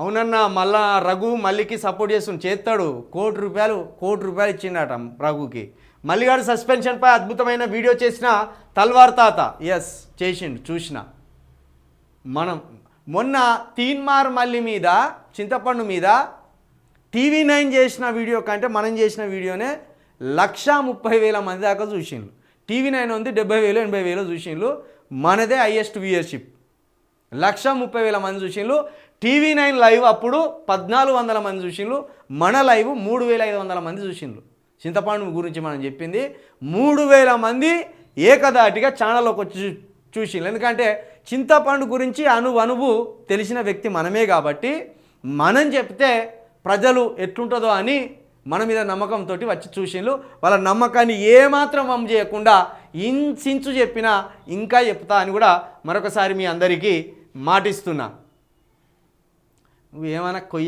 అవునన్నా మళ్ళా రఘు మల్లికి సపోర్ట్ చేస్తుంది చేస్తాడు. కోటి రూపాయలు కోటి రూపాయలు ఇచ్చిండట రఘుకి. మల్లిగాడు సస్పెన్షన్పై అద్భుతమైన వీడియో చేసిన తల్వార్ తాత. ఎస్ చేసిండు చూసిన. మనం మొన్న తీన్మార్ మల్లి మీద చింతపండు మీద టీవీ నైన్ చేసిన వీడియో కంటే మనం చేసిన వీడియోనే లక్ష ముప్పై వేల మంది దాకా చూసిండ్రు టీవీ నైన్ ఉంది డెబ్బై వేలు ఎనభై వేలు చూసిండ్రు మనదే హయ్యెస్ట్ వ్యూయర్షిప్. లక్ష ముప్పై వేల మంది చూసిండ్రు టీవీ నైన్ లైవ్ అప్పుడు పద్నాలుగు వందల మంది చూసిండ్రు మన లైవ్ మూడు వేల ఐదు వందల మంది చూసిండ్రు చింతపండు గురించి మనం చెప్పింది. మూడు వేల మంది ఏకదాటిగా ఛానల్లోకి వచ్చి చూసిండ్రు ఎందుకంటే చింతపండు గురించి అను అనువు తెలిసిన వ్యక్తి మనమే కాబట్టి మనం చెప్తే ప్రజలు ఎట్లుంటుందో అని మన మీద నమ్మకంతో వచ్చి చూసిండ్రు వాళ్ళ నమ్మకాన్ని ఏమాత్రం వమ్ము చేయకుండా ఇంచించు చెప్పినా ఇంకా చెప్తా అని కూడా మరొకసారి మీ అందరికీ మాటిస్తున్నా. నువ్వు ఏమైనా కొయ్య